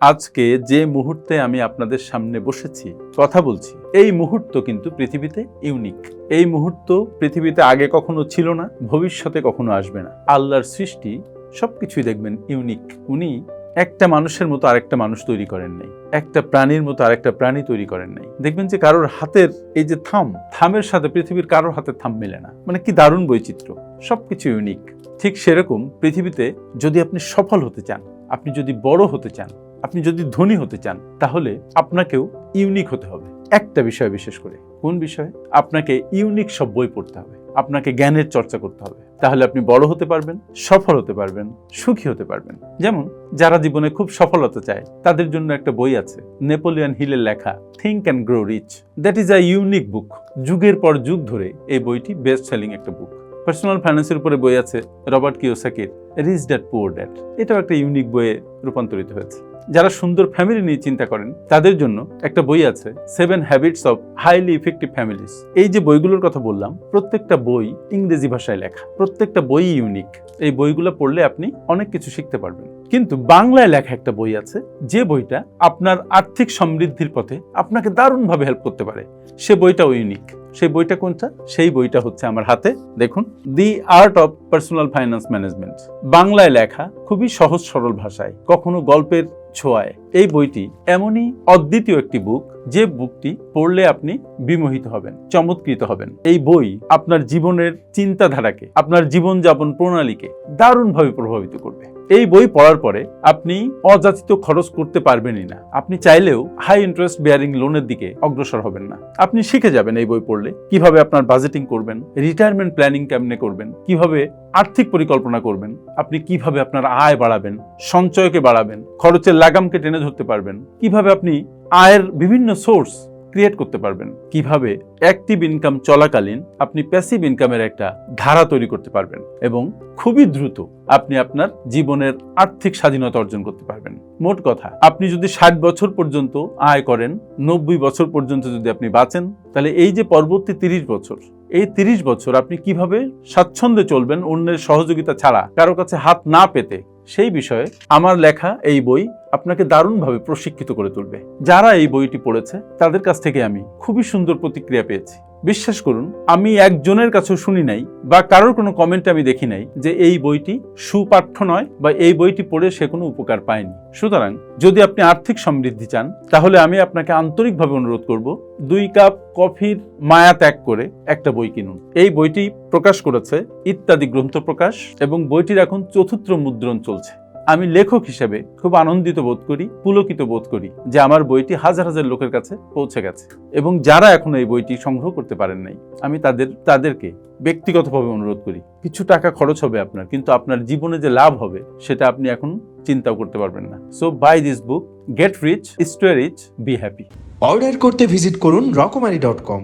আজকে যে মুহূর্তে আমি আপনাদের সামনে বসেছি, কথা বলছি, এই মুহূর্ত কিন্তু পৃথিবীতে ইউনিক এই মুহূর্ত পৃথিবীতে আগে কখনো ছিল না, ভবিষ্যতে কখনো আসবে না। আল্লাহর সৃষ্টি সবকিছুই দেখবেন ইউনিক উনি একটা মানুষের মতো আরেকটা মানুষ তৈরি করেন নাই। একটা প্রাণীর মতো আরেকটা প্রাণী তৈরি করেন নাই। দেখবেন যে কারোর হাতের এই যে থাম, থামের সাথে পৃথিবীর কারোর হাতের থাম মেলে না। মানে কি দারুণ বৈচিত্র্য। সবকিছু ইউনিক ঠিক সেরকম পৃথিবীতে যদি আপনি সফল হতে চান, আপনি যদি বড় হতে চান আপনি যদি ধনী হতে চান, তাহলে আপনাকেও ইউনিক হতে হবে। একটা বিষয় বিশেষ করে, কোন বিষয়? আপনাকে ইউনিক সব বই পড়তে হবে, আপনাকে জ্ঞানের চর্চা করতে হবে। তাহলে আপনি বড় হতে পারবেন, সফল হতে পারবেন, সুখী হতে পারবেন। যেমন, যারা জীবনে খুব সফলতা চায়, তাদের জন্য একটা বই আছে, নেপোলিয়ন হিলের লেখা think and grow rich that is a unique book যুগের পর যুগ ধরে এই বইটি বেস্ট সেলিং একটা বুক পার্সোনাল ফাইন্যান্সের উপরে বই আছে, রবার্ট কিওসাকির রিচ ড্যাট পুয়ার ড্যাট এটাও একটা ইউনিক বইয়ে রূপান্তরিত হয়েছে। যারা সুন্দর ফ্যামিলি নিয়ে চিন্তা করেন, তাদের জন্য একটা বই আছে seven habits of highly effective families এই যে বইগুলোর কথা বললাম, প্রত্যেকটা বই ইংরেজি ভাষায় লেখা, প্রত্যেকটা বই ইউনিক এই বইগুলো পড়লে আপনি অনেক কিছু শিখতে পারবেন। কিন্তু বাংলায় লেখা একটা বই আছে, যে বইটা আপনার আর্থিক সমৃদ্ধির পথে আপনাকে দারুণভাবে হেল্প করতে পারে। সে বইটাও ইউনিক সেই বইটা কোনটা? সেই বইটা হচ্ছে আমার হাতে। দেখুন the art of personal finance management বাংলায় লেখা খুবই সহজ সরল ভাষায়, কখনো গল্পের 좋. এই বইটি এমনই অদ্বিতীয় একটি বুক যে বুকটি পড়লে আপনি বিমোহিত হবেন, চমৎকৃত হবেন। এই বই আপনার জীবনের চিন্তাধারাকে, আপনার জীবনযাপন প্রণালীকে দারুণভাবে প্রভাবিত করবে। এই বই পড়ার পরে আপনি অযাচিত খরচ করতে পারবেনই না। আপনি চাইলেও হাই ইন্টারেস্ট বেয়ারিং লোনের দিকে অগ্রসর হবেন না। আপনি শিখে যাবেন এই বই পড়লে কীভাবে আপনার বাজেটিং করবেন রিটায়ারমেন্ট প্ল্যানিং কেমনে করবেন, কীভাবে আর্থিক পরিকল্পনা করবেন, আপনি কীভাবে আপনার আয় বাড়াবেন, সঞ্চয়কে বাড়াবেন, খরচের লাগামকে টেনে ধরতে পারবেন। কীভাবে আপনি আয়ের বিভিন্ন সোর্স ক্রিয়েট করতে পারবেন। কীভাবে অ্যাক্টিভ ইনকাম চলাকালীন আপনি প্যাসিভ ইনকামের একটা ধারা তৈরি করতে পারবেন এবং খুবই দ্রুত আপনি আপনার জীবনের আর্থিক স্বাধীনতা অর্জন করতে পারবেন। মোট কথা, আপনি যদি ষাট বছর পর্যন্ত আয় করেন, নব্বই বছর পর্যন্ত যদি আপনি বাঁচেন, তাহলে এই যে পরবর্তী তিরিশ বছর, এই তিরিশ বছর আপনি কীভাবে স্বাচ্ছন্দ্যে চলবেন অন্যের সহযোগিতা ছাড়া, কারও কাছে হাত না পেতে সেই বিষয়ে আমার লেখা এই বই আপনাকে দারুণভাবে প্রশিক্ষিত করে তুলবে। যারা এই বইটি পড়েছে, তাদের কাছ থেকে আমি খুবই সুন্দর প্রতিক্রিয়া পেয়েছি। বিশ্বাস করুন, আমি একজনের কাছেও শুনি নাই বা কারোর কোনো কমেন্টে আমি দেখি নাই যে এই বইটি সুপাঠ্য নয় বা এই বইটি পড়ে সে কোনো উপকার পায়নি। সুতরাং যদি আপনি আর্থিক সমৃদ্ধি চান, তাহলে আমি আপনাকে আন্তরিকভাবে অনুরোধ করব, দুই কাপ কফির মায়া ত্যাগ করে একটা বই কিনুন। এই বইটি প্রকাশ করেছে ইত্যাদি গ্রন্থ প্রকাশ এবং বইটির এখন চতুর্থ মুদ্রণ চলছে। আমি লেখক হিসেবে খুব আনন্দিত বোধ করি, পুলকিত বোধ করি যে আমার বইটি হাজার হাজার লোকের কাছে পৌঁছে গেছে এবং যারা এখন এই বইটি সংগ্রহ করতে পারেন নাই, আমি তাদের, তাদেরকে ব্যক্তিগতভাবে অনুরোধ করি, কিছু টাকা খরচ হবে আপনার, কিন্তু আপনার জীবনে যে লাভ হবে সেটা আপনি এখন চিন্তাও করতে পারবেন না। So by this book get rich stay rich be happy order করতে ভিজিট করুন রকমারি ডট কম।